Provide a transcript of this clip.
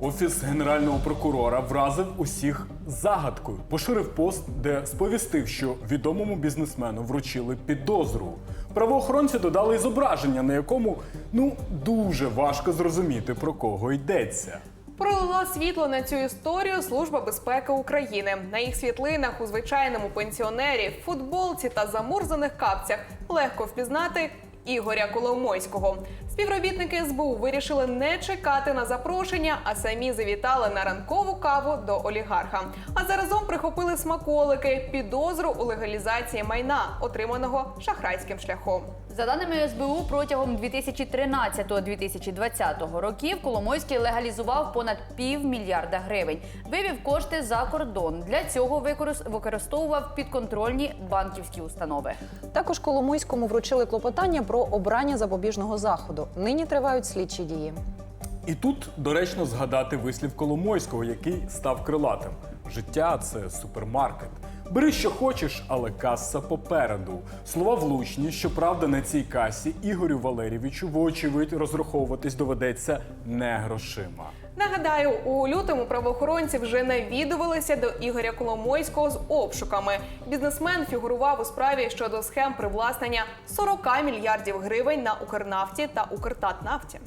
Офіс генерального прокурора вразив усіх загадкою. Поширив пост, де сповістив, що відомому бізнесмену вручили підозру. Правоохоронці додали і зображення, на якому ну дуже важко зрозуміти про кого йдеться. Пролила світло на цю історію Служба безпеки України. На їх світлинах у звичайному пенсіонері, футболці та замурзаних капцях легко впізнати Ігоря Коломойського. Співробітники СБУ вирішили не чекати на запрошення, а самі завітали на ранкову каву до олігарха. А заразом прихопили смаколики, підозру у легалізації майна, отриманого шахрайським шляхом. За даними СБУ, протягом 2013-2020 років Коломойський легалізував понад півмільярда гривень. Вивів кошти за кордон. Для цього викорис- використовував підконтрольні банківські установи. Також Коломойському вручили клопотання про обрання запобіжного заходу. Нині тривають слідчі дії. І тут доречно згадати вислів Коломойського, який став крилатим. Життя це супермаркет. Бери, що хочеш, але каса попереду. Слова влучні, щоправда, на цій касі Ігорю Валерійовичу, вочевидь, розраховуватись доведеться не грошима. Нагадаю, у лютому правоохоронці вже навідувалися до Ігоря Коломойського з обшуками. Бізнесмен фігурував у справі щодо схем привласнення 40 мільярдів гривень на Укрнафті та Укртатнафті.